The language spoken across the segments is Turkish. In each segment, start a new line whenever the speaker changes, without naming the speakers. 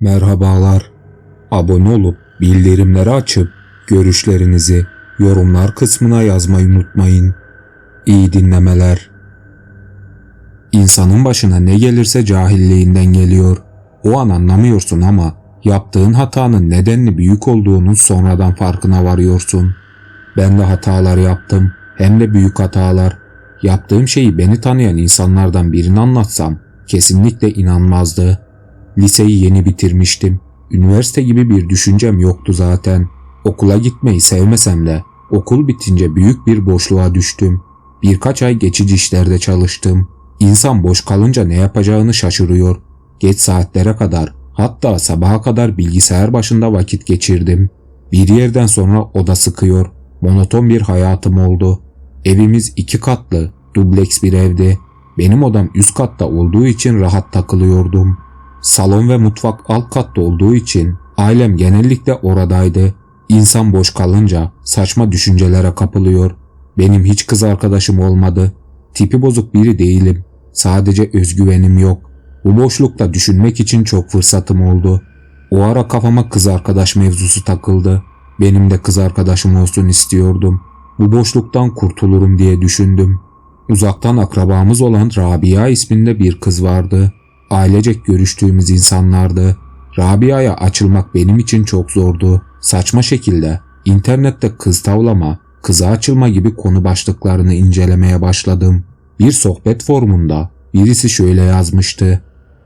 Merhabalar. Abone olup bildirimleri açıp görüşlerinizi yorumlar kısmına yazmayı unutmayın. İyi dinlemeler. İnsanın başına ne gelirse cahilliğinden geliyor. O an anlamıyorsun ama yaptığın hatanın nedenli büyük olduğunun sonradan farkına varıyorsun. Ben de hatalar yaptım. Hem de büyük hatalar. Yaptığım şeyi beni tanıyan insanlardan birini anlatsam kesinlikle inanmazdı. Liseyi yeni bitirmiştim. Üniversite gibi bir düşüncem yoktu zaten. Okula gitmeyi sevmesem de okul bitince büyük bir boşluğa düştüm. Birkaç ay geçici işlerde çalıştım. İnsan boş kalınca ne yapacağını şaşırıyor. Geç saatlere kadar hatta sabaha kadar bilgisayar başında vakit geçirdim. Bir yerden sonra oda sıkıyor. Monoton bir hayatım oldu. Evimiz iki katlı, dubleks bir evdi. Benim odam üst katta olduğu için rahat takılıyordum. Salon ve mutfak alt katta olduğu için ailem genellikle oradaydı. İnsan boş kalınca saçma düşüncelere kapılıyor. Benim hiç kız arkadaşım olmadı. Tipi bozuk biri değilim. Sadece özgüvenim yok. Bu boşlukta düşünmek için çok fırsatım oldu. O ara kafama kız arkadaş mevzusu takıldı. Benim de kız arkadaşım olsun istiyordum. Bu boşluktan kurtulurum diye düşündüm. Uzaktan akrabamız olan Rabia isminde bir kız vardı. Ailecek görüştüğümüz insanlardı. Rabia'ya açılmak benim için çok zordu. Saçma şekilde internette kız tavlama, kıza açılma gibi konu başlıklarını incelemeye başladım. Bir sohbet formunda birisi şöyle yazmıştı.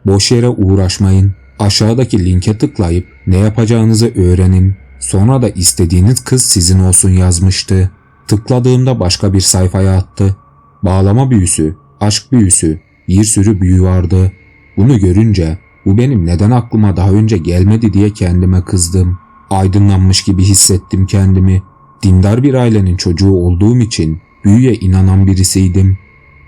Boş yere uğraşmayın. Aşağıdaki linke tıklayıp ne yapacağınızı öğrenin. Sonra da istediğiniz kız sizin olsun yazmıştı. Tıkladığımda başka bir sayfaya attı. Bağlama büyüsü, aşk büyüsü, bir sürü büyü vardı. Bunu görünce bu benim neden aklıma daha önce gelmedi diye kendime kızdım. Aydınlanmış gibi hissettim kendimi. Dindar bir ailenin çocuğu olduğum için büyüye inanan birisiydim.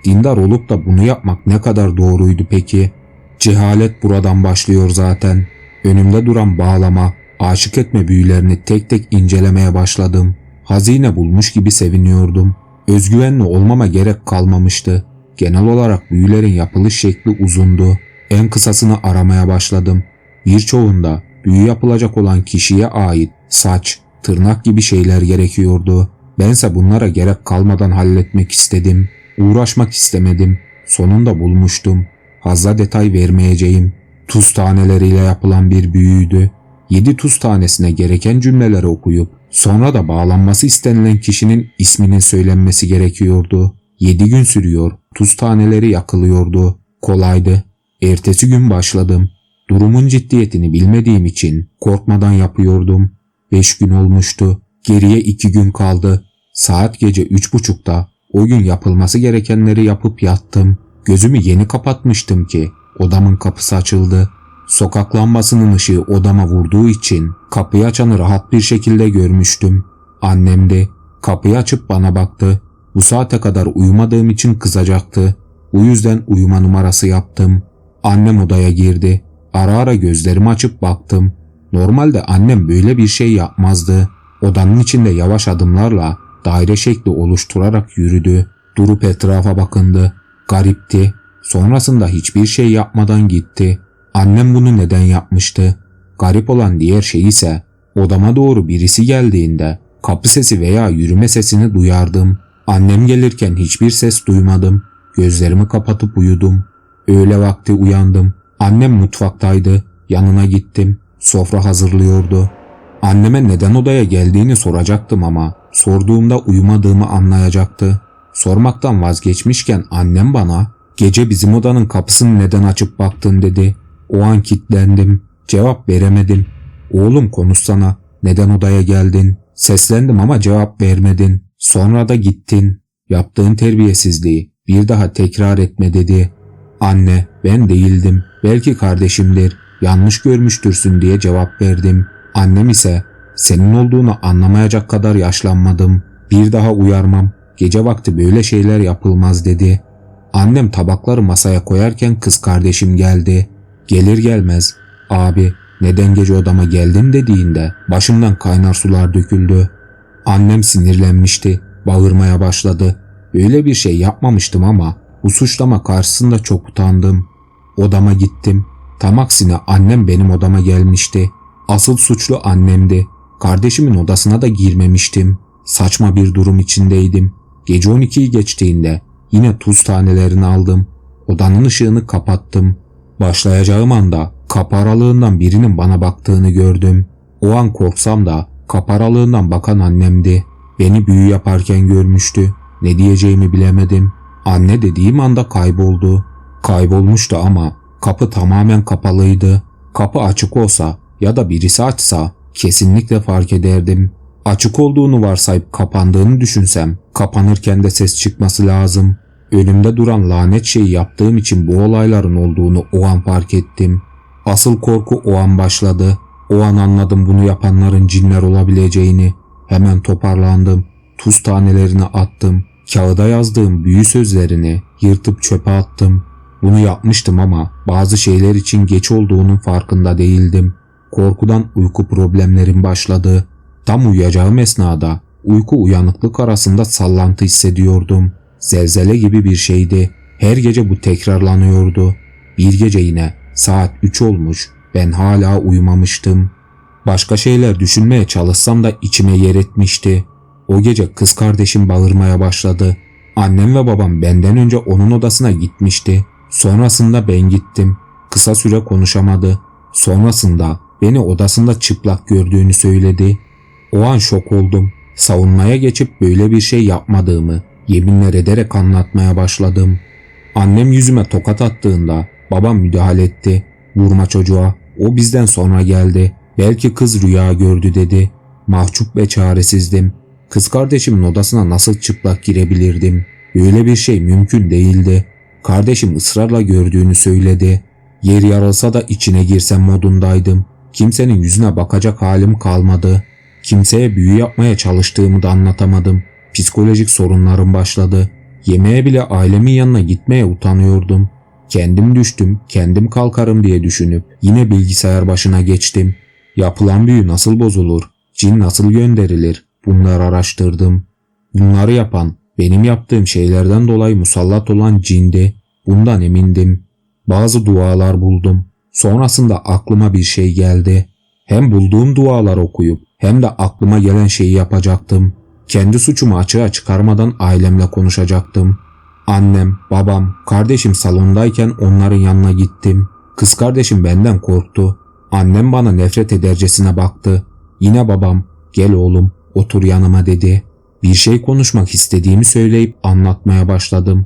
Dindar olup da bunu yapmak ne kadar doğruydu peki? Cehalet buradan başlıyor zaten. Önümde duran bağlama, aşık etme büyülerini tek tek incelemeye başladım. Hazine bulmuş gibi seviniyordum. Özgüvenli olmama gerek kalmamıştı. Genel olarak büyülerin yapılış şekli uzundu. En kısasını aramaya başladım. Birçoğunda büyü yapılacak olan kişiye ait saç, tırnak gibi şeyler gerekiyordu. Bense bunlara gerek kalmadan halletmek istedim. Uğraşmak istemedim. Sonunda bulmuştum. Fazla detay vermeyeceğim. Tuz taneleriyle yapılan bir büyüydü. Yedi tuz tanesine gereken cümleleri okuyup sonra da bağlanması istenilen kişinin isminin söylenmesi gerekiyordu. Yedi gün sürüyor. Tuz taneleri yakılıyordu. Kolaydı. Ertesi gün başladım. Durumun ciddiyetini bilmediğim için korkmadan yapıyordum. Beş gün olmuştu. Geriye iki gün kaldı. Saat gece üç buçukta o gün yapılması gerekenleri yapıp yattım. Gözümü yeni kapatmıştım ki odamın kapısı açıldı. Sokak lambasının ışığı odama vurduğu için kapıyı açanı rahat bir şekilde görmüştüm. Annem de kapıyı açıp bana baktı. Bu saate kadar uyumadığım için kızacaktı. Bu yüzden uyuma numarası yaptım. Annem odaya girdi. Ara ara gözlerimi açıp baktım. Normalde annem böyle bir şey yapmazdı. Odanın içinde yavaş adımlarla daire şekli oluşturarak yürüdü. Durup etrafa bakındı. Garipti. Sonrasında hiçbir şey yapmadan gitti. Annem bunu neden yapmıştı? Garip olan diğer şey ise odama doğru birisi geldiğinde kapı sesi veya yürüme sesini duyardım. Annem gelirken hiçbir ses duymadım. Gözlerimi kapatıp uyudum. Öğle vakti uyandım. Annem mutfaktaydı. Yanına gittim. Sofra hazırlıyordu. Anneme neden odaya geldiğini soracaktım ama sorduğumda uyumadığımı anlayacaktı. Sormaktan vazgeçmişken annem bana gece bizim odanın kapısını neden açıp baktın dedi. O an kilitlendim. Cevap veremedim. Oğlum konuşsana. Neden odaya geldin? Seslendim ama cevap vermedin. Sonra da gittin. Yaptığın terbiyesizliği bir daha tekrar etme dedi. Anne ben değildim. Belki kardeşimdir. Yanlış görmüştürsün diye cevap verdim. Annem ise senin olduğunu anlamayacak kadar yaşlanmadım. Bir daha uyarmam. Gece vakti böyle şeyler yapılmaz dedi. Annem tabakları masaya koyarken kız kardeşim geldi. Gelir gelmez abi neden gece odama geldin dediğinde başımdan kaynar sular döküldü. Annem sinirlenmişti. Bağırmaya başladı. Böyle bir şey yapmamıştım ama bu suçlama karşısında çok utandım. Odama gittim. Tam aksine annem benim odama gelmişti. Asıl suçlu annemdi. Kardeşimin odasına da girmemiştim. Saçma bir durum içindeydim. Gece 12'yi geçtiğinde yine tuz tanelerini aldım. Odanın ışığını kapattım. Başlayacağım anda kapı aralığından birinin bana baktığını gördüm. O an korksam da kapı aralığından bakan annemdi. Beni büyü yaparken görmüştü. Ne diyeceğimi bilemedim. Anne dediğim anda kayboldu. Kaybolmuştu ama kapı tamamen kapalıydı. Kapı açık olsa ya da birisi açsa kesinlikle fark ederdim. Açık olduğunu varsayıp kapandığını düşünsem kapanırken de ses çıkması lazım. Önümde duran lanet şeyi yaptığım için bu olayların olduğunu o an fark ettim. Asıl korku o an başladı. O an anladım bunu yapanların cinler olabileceğini. Hemen toparlandım. Tuz tanelerini attım. Kağıda yazdığım büyü sözlerini yırtıp çöpe attım. Bunu yapmıştım ama bazı şeyler için geç olduğunun farkında değildim. Korkudan uyku problemlerim başladı. Tam uyuyacağım esnada uyku uyanıklık arasında sallantı hissediyordum. Zelzele gibi bir şeydi. Her gece bu tekrarlanıyordu. Bir gece yine saat 3 olmuş ben hala uyumamıştım. Başka şeyler düşünmeye çalışsam da içime yer etmişti. O gece kız kardeşim bağırmaya başladı. Annem ve babam benden önce onun odasına gitmişti. Sonrasında ben gittim. Kısa süre konuşamadı. Sonrasında beni odasında çıplak gördüğünü söyledi. O an şok oldum. Savunmaya geçip böyle bir şey yapmadığımı yeminler ederek anlatmaya başladım. Annem yüzüme tokat attığında babam müdahale etti. Vurma çocuğa. O bizden sonra geldi. Belki kız rüya gördü dedi. Mahcup ve çaresizdim. Kız kardeşimin odasına nasıl çıplak girebilirdim? Böyle bir şey mümkün değildi. Kardeşim ısrarla gördüğünü söyledi. Yer yarılsa da içine girsem modundaydım. Kimsenin yüzüne bakacak halim kalmadı. Kimseye büyü yapmaya çalıştığımı da anlatamadım. Psikolojik sorunlarım başladı. Yemeğe bile ailemin yanına gitmeye utanıyordum. Kendim düştüm, kendim kalkarım diye düşünüp yine bilgisayar başına geçtim. Yapılan büyü nasıl bozulur? Cin nasıl gönderilir? Bunları araştırdım. Bunları yapan benim yaptığım şeylerden dolayı musallat olan cindi. Bundan emindim. Bazı dualar buldum. Sonrasında aklıma bir şey geldi. Hem bulduğum dualar okuyup hem de aklıma gelen şeyi yapacaktım. Kendi suçumu açığa çıkarmadan ailemle konuşacaktım. Annem, babam, kardeşim salondayken onların yanına gittim. Kız kardeşim benden korktu. Annem bana nefret edercesine baktı. Yine babam, gel oğlum, otur yanıma dedi. Bir şey konuşmak istediğimi söyleyip anlatmaya başladım.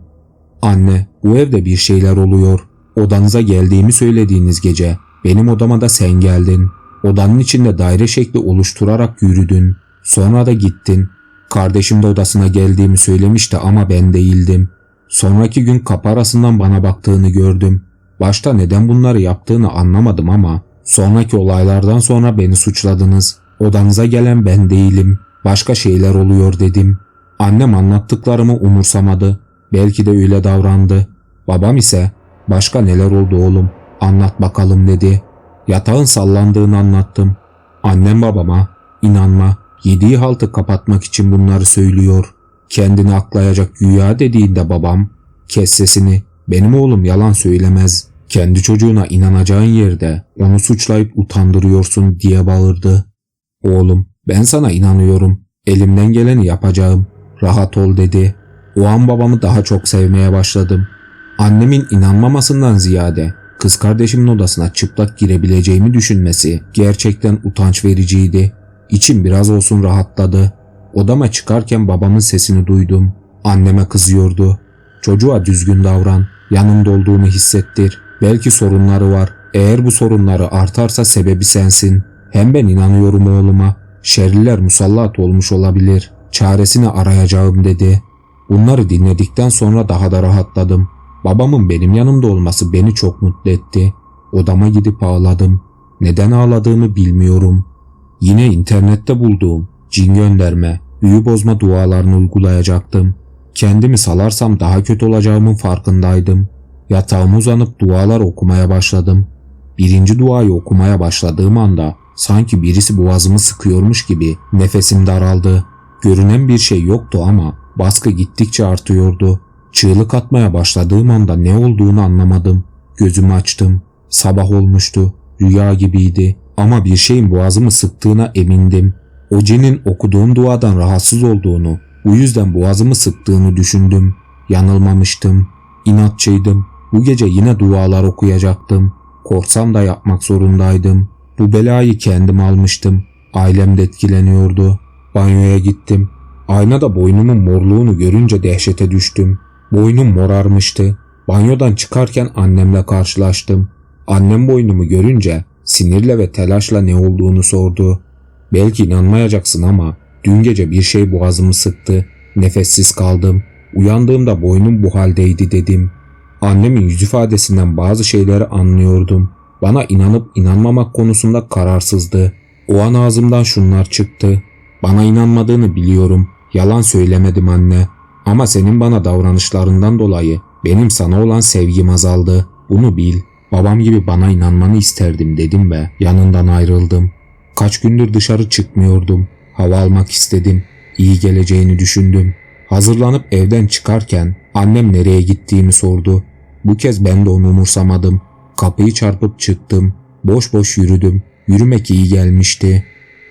Anne, bu evde bir şeyler oluyor. Odanıza geldiğimi söylediğiniz gece benim odama da sen geldin. Odanın içinde daire şekli oluşturarak yürüdün. Sonra da gittin. Kardeşim de odasına geldiğimi söylemişti ama ben değildim. Sonraki gün kapı arasından bana baktığını gördüm. Başta neden bunları yaptığını anlamadım ama sonraki olaylardan sonra beni suçladınız. Odanıza gelen ben değilim. Başka şeyler oluyor dedim. Annem anlattıklarımı umursamadı. Belki de öyle davrandı. Babam ise başka neler oldu oğlum anlat bakalım dedi. Yatağın sallandığını anlattım. Annem babama inanma yediği haltı kapatmak için bunları söylüyor. Kendini aklayacak güya dediğinde babam kes sesini benim oğlum yalan söylemez. Kendi çocuğuna inanacağın yerde onu suçlayıp utandırıyorsun diye bağırdı. Oğlum ben sana inanıyorum. Elimden geleni yapacağım. Rahat ol dedi. O an babamı daha çok sevmeye başladım. Annemin inanmamasından ziyade kız kardeşimin odasına çıplak girebileceğimi düşünmesi gerçekten utanç vericiydi. İçim biraz olsun rahatladı. Odama çıkarken babamın sesini duydum. Anneme kızıyordu. Çocuğa düzgün davran. Yanımda olduğunu hissettir. Belki sorunları var. Eğer bu sorunları artarsa sebebi sensin. Hem ben inanıyorum oğluma. Şerliler musallat olmuş olabilir. Çaresini arayacağım dedi. Bunları dinledikten sonra daha da rahatladım. Babamın benim yanımda olması beni çok mutlu etti. Odama gidip ağladım. Neden ağladığımı bilmiyorum. Yine internette bulduğum cin gönderme, büyü bozma dualarını uygulayacaktım. Kendimi salarsam daha kötü olacağımın farkındaydım. Yatağıma uzanıp dualar okumaya başladım. Birinci duayı okumaya başladığım anda sanki birisi boğazımı sıkıyormuş gibi nefesim daraldı. Görünen bir şey yoktu ama baskı gittikçe artıyordu. Çığlık atmaya başladığım anda ne olduğunu anlamadım. Gözümü açtım. Sabah olmuştu. Rüya gibiydi. Ama bir şeyin boğazımı sıktığına emindim. O cinin okuduğum duadan rahatsız olduğunu, bu yüzden boğazımı sıktığını düşündüm. Yanılmamıştım. İnatçıydım. Bu gece yine dualar okuyacaktım. Korksam da yapmak zorundaydım. Bu belayı kendim almıştım. Ailem de etkileniyordu. Banyoya gittim. Aynada boynumun morluğunu görünce dehşete düştüm. Boynum morarmıştı. Banyodan çıkarken annemle karşılaştım. Annem boynumu görünce sinirle ve telaşla ne olduğunu sordu. Belki inanmayacaksın ama dün gece bir şey boğazımı sıktı. Nefessiz kaldım. Uyandığımda boynum bu haldeydi dedim. Annemin yüz ifadesinden bazı şeyleri anlıyordum. Bana inanıp inanmamak konusunda kararsızdı. O an ağzımdan şunlar çıktı. Bana inanmadığını biliyorum. Yalan söylemedim anne. Ama senin bana davranışlarından dolayı benim sana olan sevgim azaldı. Bunu bil. Babam gibi bana inanmanı isterdim dedim ve yanından ayrıldım. Kaç gündür dışarı çıkmıyordum. Hava almak istedim. İyi geleceğini düşündüm. Hazırlanıp evden çıkarken annem nereye gittiğimi sordu. Bu kez ben de onu umursamadım. Kapıyı çarpıp çıktım. Boş boş yürüdüm. Yürümek iyi gelmişti.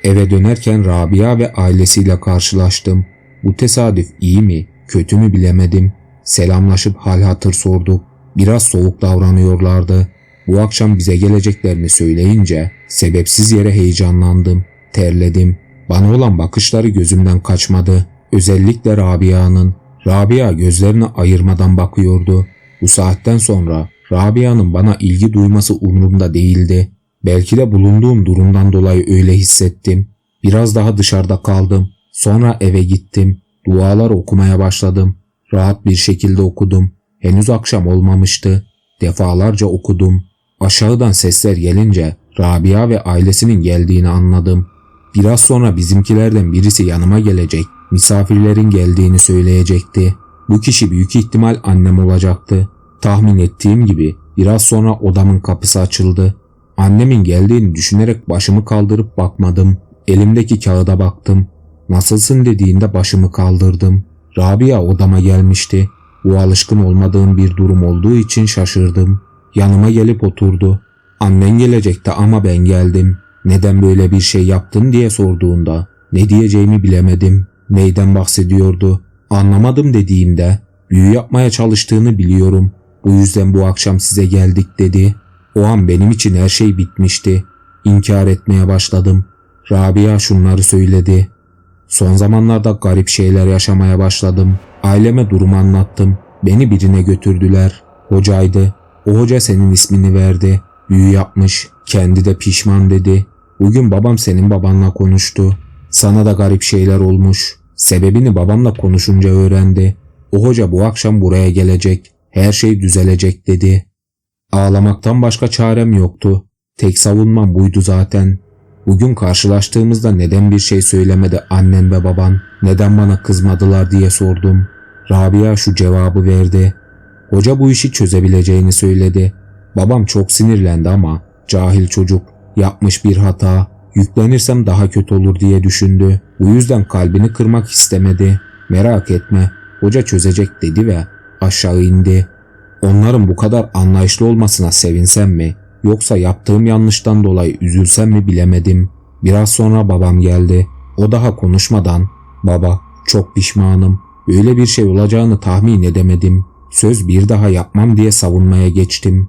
Eve dönerken Rabia ve ailesiyle karşılaştım. Bu tesadüf iyi mi, kötü mü bilemedim. Selamlaşıp hal hatır sorduk. Biraz soğuk davranıyorlardı. Bu akşam bize geleceklerini söyleyince sebepsiz yere heyecanlandım. Terledim. Bana olan bakışları gözümden kaçmadı. Özellikle Rabia'nın. Rabia gözlerini ayırmadan bakıyordu. Bu saatten sonra Rabia'nın bana ilgi duyması umurumda değildi. Belki de bulunduğum durumdan dolayı öyle hissettim. Biraz daha dışarıda kaldım. Sonra eve gittim. Dualar okumaya başladım. Rahat bir şekilde okudum. Henüz akşam olmamıştı. Defalarca okudum. Aşağıdan sesler gelince Rabia ve ailesinin geldiğini anladım. Biraz sonra bizimkilerden birisi yanıma gelecek, misafirlerin geldiğini söyleyecekti. Bu kişi büyük ihtimal annem olacaktı. Tahmin ettiğim gibi biraz sonra odamın kapısı açıldı. Annemin geldiğini düşünerek başımı kaldırıp bakmadım. Elimdeki kağıda baktım. Nasılsın dediğinde başımı kaldırdım. Rabia odama gelmişti. Bu alışkın olmadığım bir durum olduğu için şaşırdım. Yanıma gelip oturdu. Annen gelecekti ama ben geldim. Neden böyle bir şey yaptın diye sorduğunda ne diyeceğimi bilemedim. Neyden bahsediyordu? Anlamadım dediğimde büyü yapmaya çalıştığını biliyorum. Bu yüzden bu akşam size geldik dedi. O an benim için her şey bitmişti. İnkar etmeye başladım. Rabia şunları söyledi. Son zamanlarda garip şeyler yaşamaya başladım. Aileme durumu anlattım. Beni birine götürdüler. Hocaydı. O hoca senin ismini verdi. Büyü yapmış. Kendi de pişman dedi. Bugün babam senin babanla konuştu. Sana da garip şeyler olmuş. Sebebini babamla konuşunca öğrendi. O hoca bu akşam buraya gelecek. Her şey düzelecek dedi. Ağlamaktan başka çarem yoktu. Tek savunmam buydu zaten. Bugün karşılaştığımızda neden bir şey söylemedi annen ve baban, neden bana kızmadılar diye sordum. Rabia şu cevabı verdi. Hoca bu işi çözebileceğini söyledi. Babam çok sinirlendi ama cahil çocuk yapmış bir hata. Yüklenirsem daha kötü olur diye düşündü. Bu yüzden kalbini kırmak istemedi. Merak etme hoca çözecek dedi ve aşağı indi. Onların bu kadar anlayışlı olmasına sevinsem mi yoksa yaptığım yanlıştan dolayı üzülsem mi bilemedim. Biraz sonra babam geldi. O daha konuşmadan baba çok pişmanım. Böyle bir şey olacağını tahmin edemedim. Söz bir daha yapmam diye savunmaya geçtim.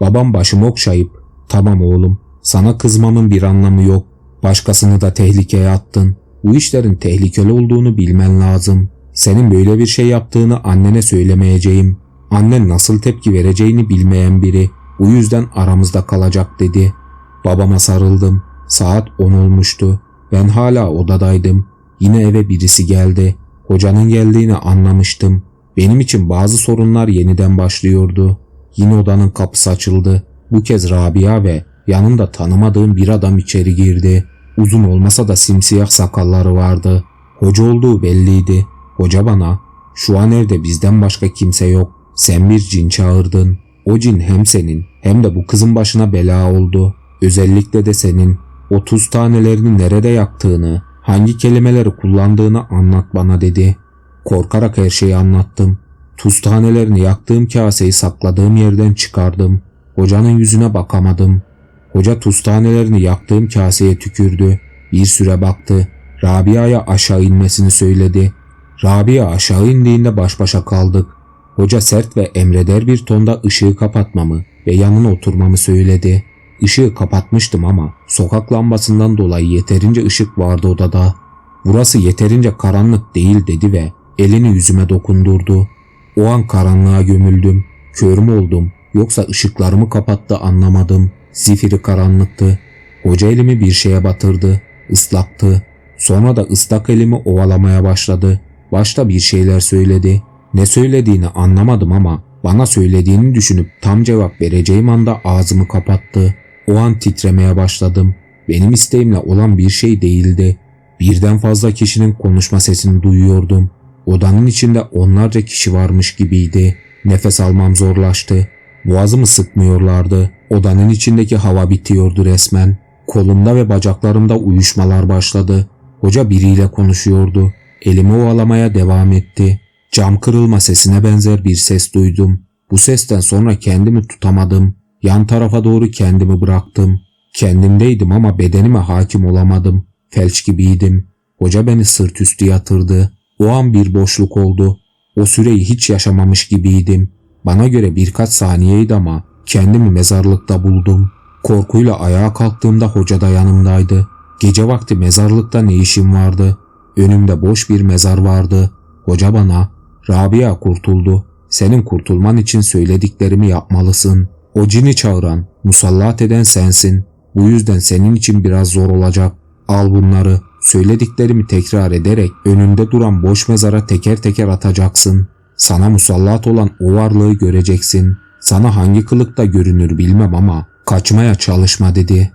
Babam başımı okşayıp tamam oğlum sana kızmamın bir anlamı yok. Başkasını da tehlikeye attın. Bu işlerin tehlikeli olduğunu bilmen lazım. Senin böyle bir şey yaptığını annene söylemeyeceğim. Annen nasıl tepki vereceğini bilmeyen biri. Bu yüzden aramızda kalacak dedi. Babama sarıldım. Saat 10 olmuştu. Ben hala odadaydım. Yine eve birisi geldi. Hocanın geldiğini anlamıştım. Benim için bazı sorunlar yeniden başlıyordu. Yine odanın kapısı açıldı. Bu kez Rabia ve yanında tanımadığım bir adam içeri girdi. Uzun olmasa da simsiyah sakalları vardı. Hoca olduğu belliydi. Hoca bana, şu an evde bizden başka kimse yok. Sen bir cin çağırdın. O cin hem senin hem de bu kızın başına bela oldu. Özellikle de senin. O tuz tanelerini nerede yaktığını, hangi kelimeleri kullandığını anlat bana dedi. Korkarak her şeyi anlattım. Tuz tanelerini yaktığım kaseyi sakladığım yerden çıkardım. Hocanın yüzüne bakamadım. Hoca tuz tanelerini yaktığım kaseye tükürdü. Bir süre baktı. Rabia'ya aşağı inmesini söyledi. Rabia aşağı indiğinde baş başa kaldık. Hoca sert ve emreder bir tonda ışığı kapatmamı ve yanına oturmamı söyledi. Işığı kapatmıştım ama sokak lambasından dolayı yeterince ışık vardı odada. Burası yeterince karanlık değil dedi ve elini yüzüme dokundurdu. O an karanlığa gömüldüm. Kör mü oldum yoksa ışıklarımı kapattı anlamadım. Zifiri karanlıktı. Hoca elimi bir şeye batırdı. Islaktı. Sonra da ıslak elimi ovalamaya başladı. Başta bir şeyler söyledi. Ne söylediğini anlamadım ama bana söylediğini düşünüp tam cevap vereceğim anda ağzımı kapattı. O an titremeye başladım. Benim isteğimle olan bir şey değildi. Birden fazla kişinin konuşma sesini duyuyordum. Odanın içinde onlarca kişi varmış gibiydi. Nefes almam zorlaştı. Boğazımı sıkmıyorlardı. Odanın içindeki hava bitiyordu resmen. Kolumda ve bacaklarımda uyuşmalar başladı. Hoca biriyle konuşuyordu. Elimi ovalamaya devam etti. Cam kırılma sesine benzer bir ses duydum. Bu sesten sonra kendimi tutamadım. Yan tarafa doğru kendimi bıraktım. Kendimdeydim ama bedenime hakim olamadım. Felç gibiydim. Hoca beni sırt üstü yatırdı. O an bir boşluk oldu. O süreyi hiç yaşamamış gibiydim. Bana göre birkaç saniyeydi ama kendimi mezarlıkta buldum. Korkuyla ayağa kalktığımda hoca da yanımdaydı. Gece vakti mezarlıkta ne işim vardı? Önümde boş bir mezar vardı. Hoca bana, Rabia kurtuldu. Senin kurtulman için söylediklerimi yapmalısın. O cini çağıran, musallat eden sensin. Bu yüzden senin için biraz zor olacak. Al bunları, söylediklerimi tekrar ederek önünde duran boş mezara teker teker atacaksın. Sana musallat olan o varlığı göreceksin. Sana hangi kılıkta görünür bilmem ama kaçmaya çalışma dedi.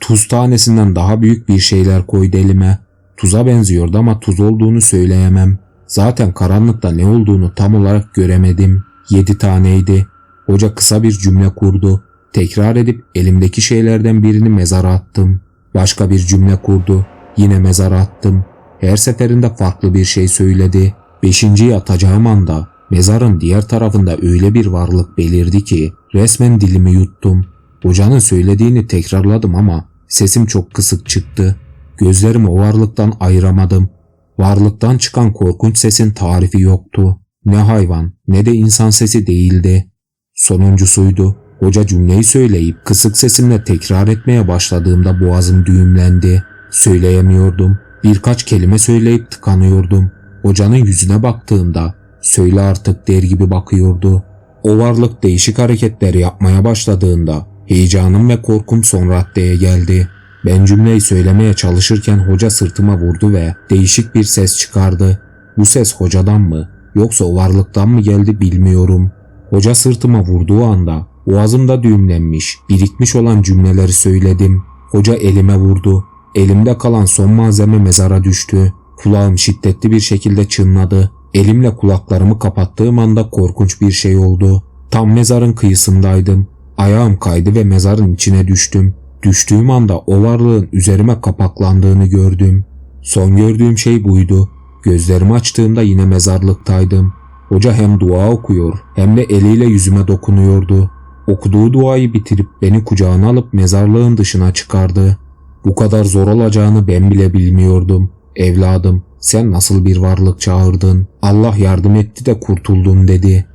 Tuz tanesinden daha büyük bir şeyler koydu elime. Tuza benziyordu ama tuz olduğunu söyleyemem. Zaten karanlıkta ne olduğunu tam olarak göremedim. Yedi taneydi. Hoca kısa bir cümle kurdu. Tekrar edip elimdeki şeylerden birini mezara attım. Başka bir cümle kurdu. Yine mezara attım. Her seferinde farklı bir şey söyledi. Beşinciyi atacağım anda mezarın diğer tarafında öyle bir varlık belirdi ki resmen dilimi yuttum. Hocanın söylediğini tekrarladım ama sesim çok kısık çıktı. Gözlerimi o varlıktan ayıramadım. Varlıktan çıkan korkunç sesin tarifi yoktu. Ne hayvan ne de insan sesi değildi. Sonuncusuydu. Hoca cümleyi söyleyip kısık sesimle tekrar etmeye başladığımda boğazım düğümlendi. Söyleyemiyordum. Birkaç kelime söyleyip tıkanıyordum. Hocanın yüzüne baktığımda söyle artık der gibi bakıyordu. O varlık değişik hareketler yapmaya başladığında heyecanım ve korkum son raddeye geldi. Ben cümleyi söylemeye çalışırken hoca sırtıma vurdu ve değişik bir ses çıkardı. Bu ses hocadan mı yoksa o varlıktan mı geldi bilmiyorum. Hoca sırtıma vurduğu anda boğazımda düğümlenmiş, birikmiş olan cümleleri söyledim. Hoca elime vurdu. Elimde kalan son malzeme mezara düştü. Kulağım şiddetli bir şekilde çınladı. Elimle kulaklarımı kapattığım anda korkunç bir şey oldu. Tam mezarın kıyısındaydım. Ayağım kaydı ve mezarın içine düştüm. Düştüğüm anda o varlığın üzerime kapaklandığını gördüm. Son gördüğüm şey buydu. Gözlerimi açtığımda yine mezarlıktaydım. Hoca hem dua okuyor hem de eliyle yüzüme dokunuyordu. Okuduğu duayı bitirip beni kucağına alıp mezarlığın dışına çıkardı. Bu kadar zor olacağını ben bile bilmiyordum. Evladım sen nasıl bir varlık çağırdın? Allah yardım etti de kurtuldun dedi.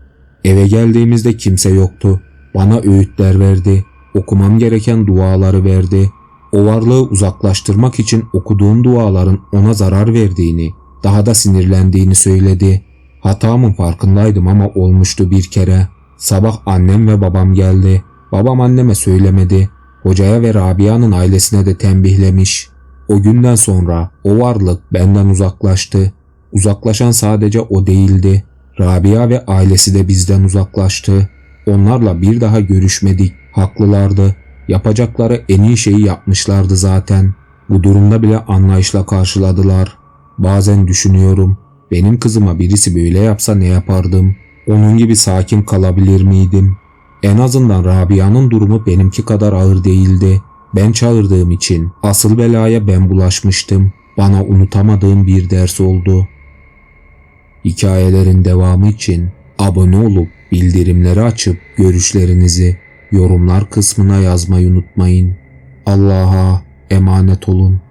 Eve geldiğimizde kimse yoktu. Bana öğütler verdi. Okumam gereken duaları verdi. O varlığı uzaklaştırmak için okuduğum duaların ona zarar verdiğini, daha da sinirlendiğini söyledi. Hatamın farkındaydım ama olmuştu bir kere. Sabah annem ve babam geldi. Babam anneme söylemedi. Hocaya ve Rabia'nın ailesine de tembihlemiş. O günden sonra o varlık benden uzaklaştı. Uzaklaşan sadece o değildi. Rabia ve ailesi de bizden uzaklaştı. Onlarla bir daha görüşmedik. Haklılardı. Yapacakları en iyi şeyi yapmışlardı zaten. Bu durumda bile anlayışla karşıladılar. Bazen düşünüyorum. Benim kızıma birisi böyle yapsa ne yapardım? Onun gibi sakin kalabilir miydim? En azından Rabia'nın durumu benimki kadar ağır değildi. Ben çağırdığım için asıl belaya ben bulaşmıştım. Bana unutamadığım bir ders oldu. Hikayelerin devamı için abone olup bildirimleri açıp görüşlerinizi yorumlar kısmına yazmayı unutmayın. Allah'a emanet olun.